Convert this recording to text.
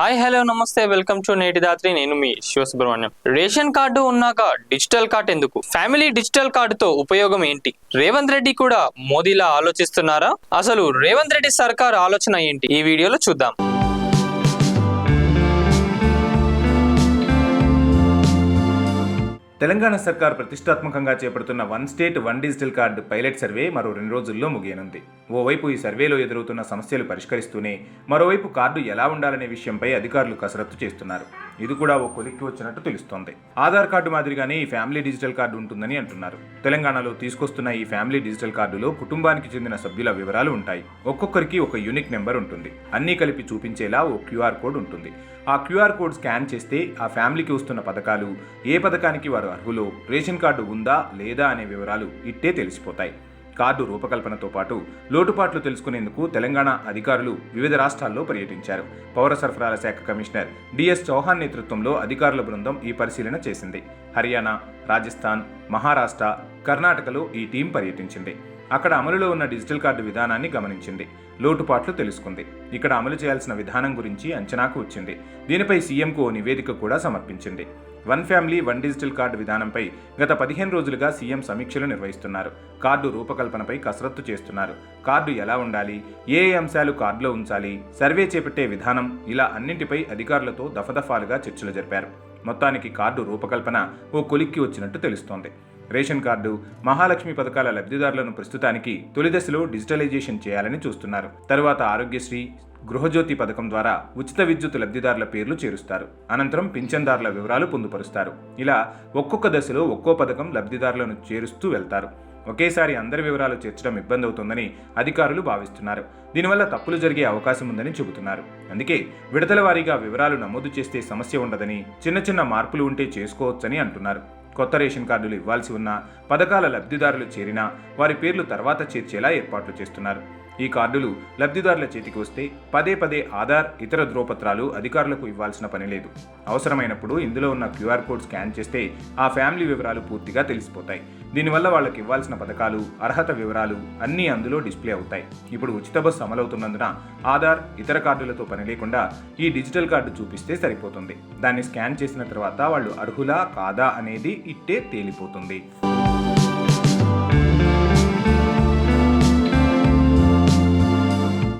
Hi hello namaste welcome to నేటి దాత్రి నేను మీ శివసుబ్రహ్మణ్యం. రేషన్ కార్డు ఉన్నాక డిజిటల్ కార్డ్ ఎందుకు? ఫ్యామిలీ డిజిటల్ కార్డుతో ఉపయోగం ఏంటి? రేవంత్ రెడ్డి కూడా మోదీలా ఆలోచిస్తున్నారా? అసలు రేవంత్ రెడ్డి సర్కార్ ఆలోచన ఏంటి? ఈ వీడియోలో చూద్దాం. తెలంగాణ సర్కార్ ప్రతిష్టాత్మకంగా చేపడుతున్న one state one digital card pilot survey మరో రెండు రోజుల్లో ముగియనుంది. ఓవైపు ఈ సర్వేలో ఎదురవుతున్న సమస్యలు పరిష్కరిస్తూనే మరోవైపు కార్డు ఎలా ఉండాలనే విషయంపై అధికారులు కసరత్తు చేస్తున్నారు. ఇది కూడా ఓ కొలిక్కి వచ్చినట్టు తెలుస్తోంది. ఆధార్ కార్డు మాదిరిగానే ఈ ఫ్యామిలీ డిజిటల్ కార్డు ఉంటుందని అంటున్నారు. తెలంగాణలో తీసుకొస్తున్న ఈ ఫ్యామిలీ డిజిటల్ కార్డులో కుటుంబానికి చెందిన సభ్యుల వివరాలు ఉంటాయి. ఒక్కొక్కరికి ఒక యూనిక్ నెంబర్ ఉంటుంది. అన్నీ కలిపి చూపించేలా ఓ క్యూఆర్ కోడ్ ఉంటుంది. ఆ క్యూఆర్ కోడ్ స్కాన్ చేస్తే ఆ ఫ్యామిలీకి వస్తున్న పథకాలు ఏ పథకానికి వారు అర్హులో రేషన్ కార్డు ఉందా లేదా అనే వివరాలు ఇట్టే తెలిసిపోతాయి. కార్డు రూపకల్పనతో పాటు లోటుపాట్లు తెలుసుకునేందుకు తెలంగాణ అధికారులు వివిధ రాష్ట్రాల్లో పర్యటించారు. పౌర సరఫరాల శాఖ కమిషనర్ డిఎస్ చౌహాన్ నేతృత్వంలో అధికారుల బృందం ఈ పరిశీలన చేసింది. హర్యానా రాజస్థాన్ మహారాష్ట్ర కర్ణాటకలో ఈ టీం పర్యటించింది. అక్కడ అమలులో ఉన్న డిజిటల్ కార్డు విధానాన్ని గమనించింది. లోటుపాట్లు తెలుసుకుంది. ఇక్కడ అమలు చేయాల్సిన విధానం గురించి అంచనాకు వచ్చింది. దీనిపై సీఎంకు ఓ నివేదిక కూడా సమర్పించింది. One family one digital card విధానంపై గత పదిహేను రోజులుగా సీఎం సమీక్షలు నిర్వహిస్తున్నారు. కార్డు రూపకల్పనపై కసరత్తు చేస్తున్నారు. కార్డు ఎలా ఉండాలి? ఏ అంశాలు కార్డులో ఉంచాలి? సర్వే చేపట్టే విధానం ఇలా అన్నింటిపై అధికారులతో దఫదఫాలుగా చర్చలు జరిపారు. మొత్తానికి కార్డు రూపకల్పన ఓ కొలిక్కి వచ్చినట్టు తెలుస్తోంది. రేషన్ కార్డు మహాలక్ష్మి పథకాల లబ్ధిదారులను ప్రస్తుతానికి తొలి దశలో డిజిటలైజేషన్ చేయాలని చూస్తున్నారు. తరువాత ఆరోగ్యశ్రీ గృహజ్యోతి పథకం ద్వారా ఉచిత విద్యుత్ లబ్ధిదారుల పేర్లు చేరుస్తారు. అనంతరం పింఛన్దారుల వివరాలు పొందుపరుస్తారు. ఇలా ఒక్కొక్క దశలో ఒక్కో పథకం లబ్ధిదారులను చేరుస్తూ వెళ్తారు. ఒకేసారి అందరి వివరాలు చేర్చడం ఇబ్బంది అవుతుందని అధికారులు భావిస్తున్నారు. దీనివల్ల తప్పులు జరిగే అవకాశం ఉందని చెబుతున్నారు. అందుకే విడతల వారీగా వివరాలు నమోదు చేస్తే సమస్య ఉండదని చిన్న చిన్న మార్పులు ఉంటే చేసుకోవచ్చని అంటున్నారు. కొత్త రేషన్ కార్డులు ఇవ్వాల్సి ఉన్న పథకాల లబ్ధిదారులు చేరినా వారి పేర్లు తర్వాత చేర్చేలా ఏర్పాట్లు చేస్తున్నారు. ఈ కార్డులు లబ్ధిదారుల చేతికి వస్తే పదే పదే ఆధార్ ఇతర ధ్రువపత్రాలు అధికారులకు ఇవ్వాల్సిన పని లేదు. అవసరమైనప్పుడు ఇందులో ఉన్న క్యూఆర్ కోడ్ స్కాన్ చేస్తే ఆ ఫ్యామిలీ వివరాలు పూర్తిగా తెలిసిపోతాయి. దీనివల్ల వాళ్ళకి ఇవ్వాల్సిన పథకాలు అర్హత వివరాలు అన్నీ అందులో డిస్ప్లే అవుతాయి. ఇప్పుడు ఉచిత బస్సు అమలవుతున్నందున ఆధార్ ఇతర కార్డులతో పని లేకుండా ఈ డిజిటల్ కార్డు చూపిస్తే సరిపోతుంది. దాన్ని స్కాన్ చేసిన తర్వాత వాళ్ళు అర్హులా కాదా అనేది ఇట్టే తేలిపోతుంది.